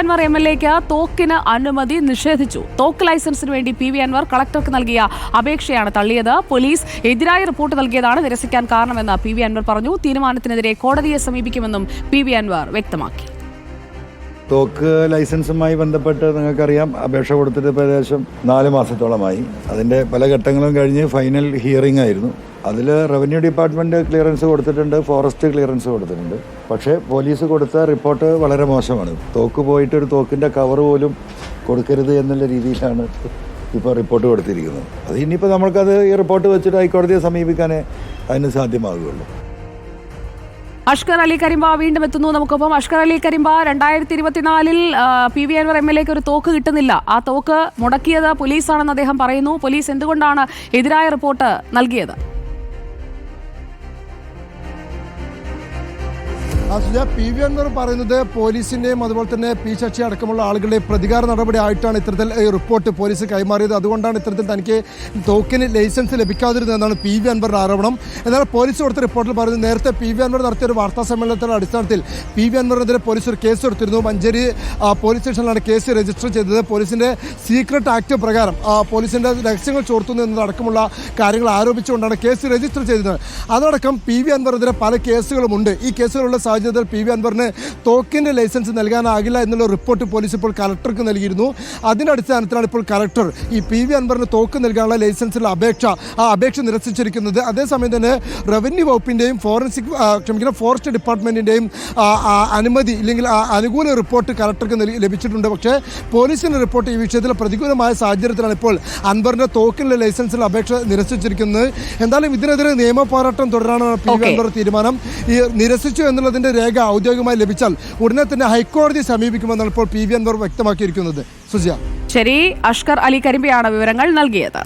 Anwar M L എക്ക് തോക്കിന് അനുമതി നിഷേധിച്ചു. തോക്ക് ലൈസൻസിന് വേണ്ടി പി വി അൻവർ കളക്ടർക്ക് നൽകിയ അപേക്ഷയാണ് തള്ളിയത്. പോലീസ് എതിരായ റിപ്പോർട്ട് നൽകിയതാണ് നിരസിക്കാൻ കാരണമെന്ന് പി വി അൻവർ പറഞ്ഞു. തീരുമാനത്തിനെതിരെ കോടതിയെ സമീപിക്കുമെന്നും പി വി അൻവർ വ്യക്തമാക്കി. തോക്ക് ലൈസൻസുമായി ബന്ധപ്പെട്ട് നിങ്ങൾക്കറിയാം അപേക്ഷ കൊടുത്തിട്ട് ഏകദേശം നാല് മാസത്തോളമായി. അതിന്റെ പല ഘട്ടങ്ങളും കഴിഞ്ഞ് ഫൈനൽ ഹിയറിംഗ് ആയിരുന്നു. അതിൽ റവന്യൂ ഡിപ്പാർട്ട്മെന്റ് ക്ലിയറൻസ് കൊടുത്തിട്ടുണ്ട് ഫോറസ്റ്റ് ക്ലിയറൻസ് കൊടുത്തിട്ടുണ്ട്. പക്ഷേ പോലീസ് കൊടുത്ത റിപ്പോർട്ട് വളരെ മോശമാണ്. തോക്ക് പോയിട്ട് ഒരു തോക്കിന്റെ കവർ പോലും കൊടുക്കരുത് എന്നുള്ള രീതിയിലാണ് ഇപ്പോൾ റിപ്പോർട്ട് കൊടുത്തിരിക്കുന്നത്. അത് ഇനിയിപ്പോൾ നമ്മൾക്കത് ഈ റിപ്പോർട്ട് വെച്ചിട്ട് ഹൈക്കോടതിയെ സമീപിക്കാനേ അതിന് സാധ്യമാകുകയുള്ളൂ. അഷ്കർ അലി കരിമ്പ വീണ്ടും എത്തുന്നു നമുക്കൊപ്പം. അഷ്കർ അലി കരിമ്പ രണ്ടായിരത്തി ഇരുപത്തിനാലിൽ P V Anvar M L എക്ക് ഒരു തോക്ക് കിട്ടുന്നില്ല. ആ തോക്ക് മുടക്കിയത് പോലീസാണെന്ന് അദ്ദേഹം പറയുന്നു. പോലീസ് എന്തുകൊണ്ടാണ് എതിരായ റിപ്പോർട്ട് നൽകിയത്? അസുജ പി വി അൻവർ പറയുന്നത് പോലീസിന്റെയും അതുപോലെ തന്നെ പി ശശി അടക്കമുള്ള ആളുകളുടെ പ്രതികാര നടപടി ആയിട്ടാണ് ഇത്തരത്തിൽ ഈ റിപ്പോർട്ട് പോലീസ് കൈമാറിയത്. അതുകൊണ്ടാണ് ഇത്തരത്തിൽ തനിക്ക് തോക്കിന് ലൈസൻസ് ലഭിക്കാതിരുന്നതെന്നാണ് പി വി അൻവറിന്റെ ആരോപണം. എന്നാൽ പോലീസ് കൊടുത്ത റിപ്പോർട്ടിൽ പറയുന്നത് നേരത്തെ പി വി അൻവർ നടത്തിയ ഒരു വാർത്താ സമ്മേളനത്തിന്റെ അടിസ്ഥാനത്തിൽ പി വി അൻവറിനെതിരെ പോലീസ് ഒരു കേസ് എടുത്തിരുന്നു. മഞ്ചേരി പോലീസ് സ്റ്റേഷനിലാണ് കേസ് രജിസ്റ്റർ ചെയ്തത്. പോലീസിന്റെ സീക്രട്ട് ആക്ട് പ്രകാരം പോലീസിന്റെ രഹസ്യങ്ങൾ ചോർത്തുന്നു എന്നതടക്കമുള്ള കാര്യങ്ങൾ ആരോപിച്ചുകൊണ്ടാണ് കേസ് രജിസ്റ്റർ ചെയ്തത്. അതടക്കം പി വി അൻവറിനെതിരെ പല കേസുകളുമുണ്ട് ഈ കേസുകളുള്ള സാഹചര്യത്തിൽ പി വി അൻവറിന് തോക്കിന്റെ ലൈസൻസ് നൽകാനാകില്ല എന്നുള്ള റിപ്പോർട്ട് പോലീസ് ഇപ്പോൾ കലക്ടർക്ക് നൽകിയിരുന്നു. അതിനടിസ്ഥാനത്തിലാണ് ഇപ്പോൾ കലക്ടർ ഈ പി വി അൻവറിന് തോക്ക് നൽകാനുള്ള ലൈസൻസിലുള്ള അപേക്ഷ ആ അപേക്ഷ നിരസിച്ചിരിക്കുന്നത്. അതേസമയം തന്നെ റവന്യൂ വകുപ്പിന്റെയും ഫോറൻസിക് ക്ഷമിക്കുന്ന ക്ഷമിക്കണം ഫോറസ്റ്റ് ആ, അനുമതി ഇല്ലെങ്കിൽ ആ അനുകൂല റിപ്പോർട്ട് കലക്ടർക്ക് ലഭിച്ചിട്ടുണ്ട്. പക്ഷേ പോലീസിന്റെ റിപ്പോർട്ട് ഈ വിഷയത്തിൽ പ്രതികൂലമായ സാഹചര്യത്തിലാണ് ഇപ്പോൾ അൻവറിന്റെ തോക്കിലുള്ള ലൈസൻസിൽ അപേക്ഷ നിരസിച്ചിരിക്കുന്നത്. എന്തായാലും ഇതിനെതിരെ നിയമ പോരാട്ടം തുടരാനാണ് പി വി അൻവർ തീരുമാനം. ഈ നിരസിച്ചു എന്നുള്ളതിന്റെ രേഖ ഔദ്യോഗികമായി ലഭിച്ചാൽ ഉടനെ തന്നെ ഹൈക്കോടതി സമീപിക്കുമെന്നാണ് ഇപ്പോൾ പി വി അൻവർ വ്യക്തമാക്കിയിരിക്കുന്നത്. സുജിയ. ശരി അഷ്കർ അലി കരിമ്പിയാണ് വിവരങ്ങൾ നൽകിയത്.